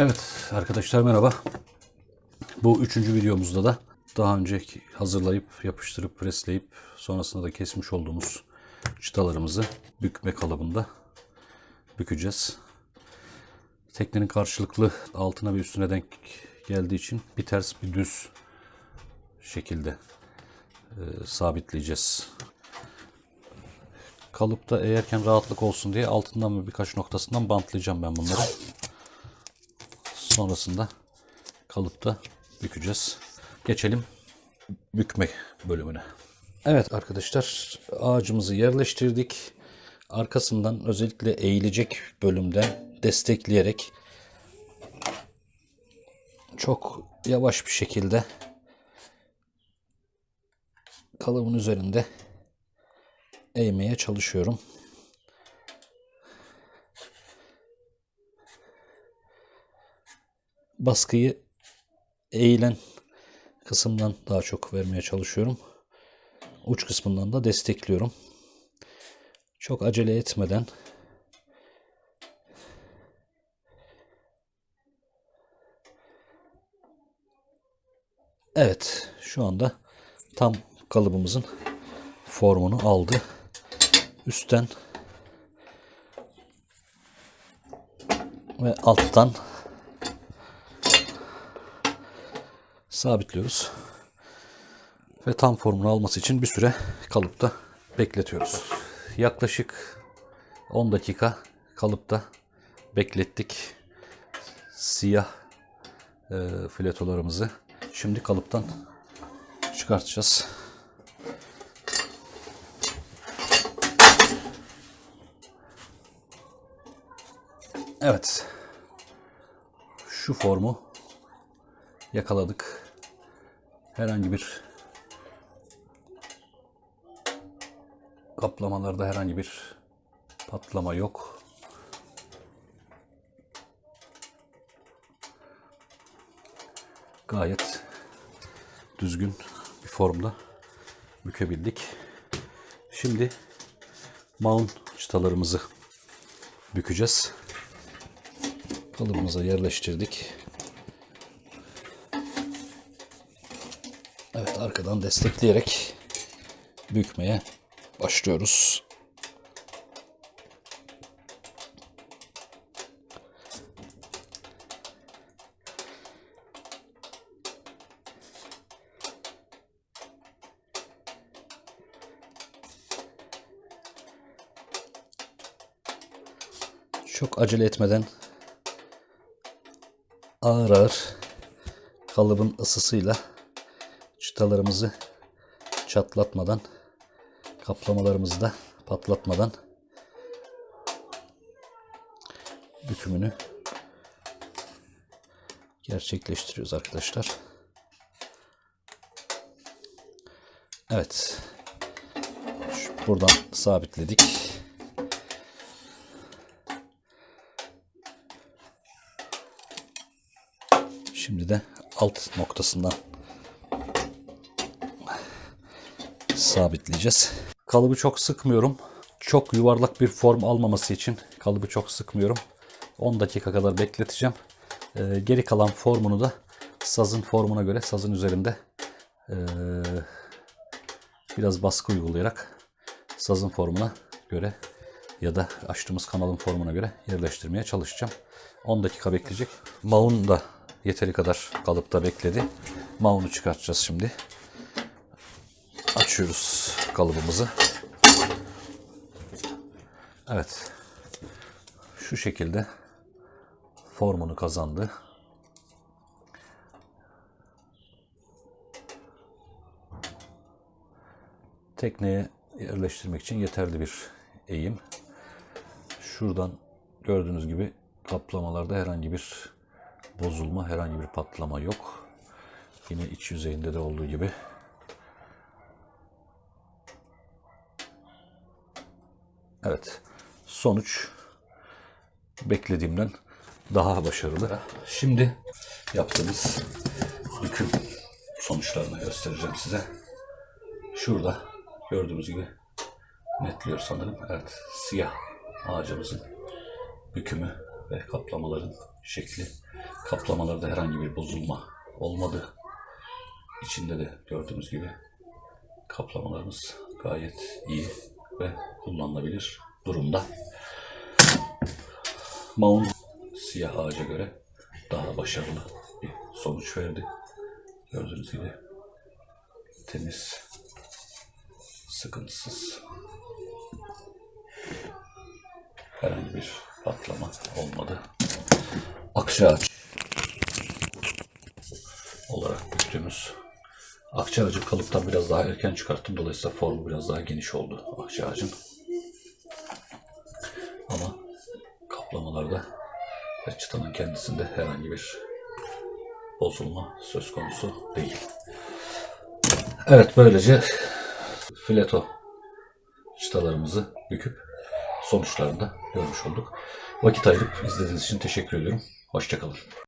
Evet arkadaşlar merhaba. Bu üçüncü videomuzda da daha önce hazırlayıp yapıştırıp presleyip sonrasında da kesmiş olduğumuz çıtalarımızı bükme kalıbında bükeceğiz. Teknenin karşılıklı altına ve üstüne denk geldiği için bir ters bir düz şekilde e, sabitleyeceğiz. Kalıpta eğerken rahatlık olsun diye altından ve birkaç noktasından bantlayacağım ben bunları. Sonrasında kalıpta bükeceğiz. Geçelim bükme bölümüne. Evet arkadaşlar ağacımızı yerleştirdik. Arkasından özellikle eğilecek bölümden destekleyerek çok yavaş bir şekilde kalıbın üzerinde eğmeye çalışıyorum. Baskıyı eğilen kısımdan daha çok vermeye çalışıyorum. Uç kısmından da destekliyorum. Çok acele etmeden Evet, şu anda tam kalıbımızın formunu aldı. Üstten ve alttan sabitliyoruz. Ve tam formunu alması için bir süre kalıpta bekletiyoruz. Yaklaşık 10 dakika kalıpta beklettik. Siyah e, filetolarımızı. Şimdi kalıptan çıkartacağız. Evet. Şu formu yakaladık. Herhangi bir kaplamalarda herhangi bir patlama yok. Gayet düzgün bir formda bükebildik. Şimdi mount çıtalarımızı bükeceğiz. Kalıbımıza yerleştirdik. Evet arkadan destekleyerek bükmeye başlıyoruz. Çok acele etmeden ağır ağır kalıbın ısısıyla çıtalarımızı çatlatmadan kaplamalarımızı da patlatmadan bükümünü gerçekleştiriyoruz arkadaşlar. Evet. Buradan sabitledik. Şimdi de alt noktasından sabitleyeceğiz. Kalıbı çok sıkmıyorum. Çok yuvarlak bir form almaması için kalıbı çok sıkmıyorum. 10 dakika kadar bekleteceğim. Ee, geri kalan formunu da sazın formuna göre sazın üzerinde ee, biraz baskı uygulayarak sazın formuna göre ya da açtığımız kanalın formuna göre yerleştirmeye çalışacağım. 10 dakika bekleyecek. Maun da yeteri kadar kalıpta bekledi. Maunu çıkartacağız şimdi. Açıyoruz kalıbımızı. Evet. Şu şekilde formunu kazandı. Tekneye yerleştirmek için yeterli bir eğim. Şuradan gördüğünüz gibi kaplamalarda herhangi bir bozulma, herhangi bir patlama yok. Yine iç yüzeyinde de olduğu gibi Evet. Sonuç beklediğimden daha başarılı. Şimdi yaptığımız büküm sonuçlarını göstereceğim size. Şurada gördüğünüz gibi netliyor sanırım. Evet. Siyah ağacımızın bükümü ve kaplamaların şekli. Kaplamalarda herhangi bir bozulma olmadı. İçinde de gördüğünüz gibi kaplamalarımız gayet iyi ve kullanılabilir durumda. Mount siyah ağaca göre daha başarılı bir sonuç verdi. Gördüğünüz gibi temiz, sıkıntısız herhangi bir patlama olmadı. Akçaağaç olarak Akçaağacı kalıptan biraz daha erken çıkarttım. Dolayısıyla formu biraz daha geniş oldu akçaağacın. Ama kaplamalarda ve çıtanın kendisinde herhangi bir bozulma söz konusu değil. Evet böylece fileto çıtalarımızı büküp sonuçlarını da görmüş olduk. Vakit ayırıp izlediğiniz için teşekkür ediyorum. Hoşçakalın.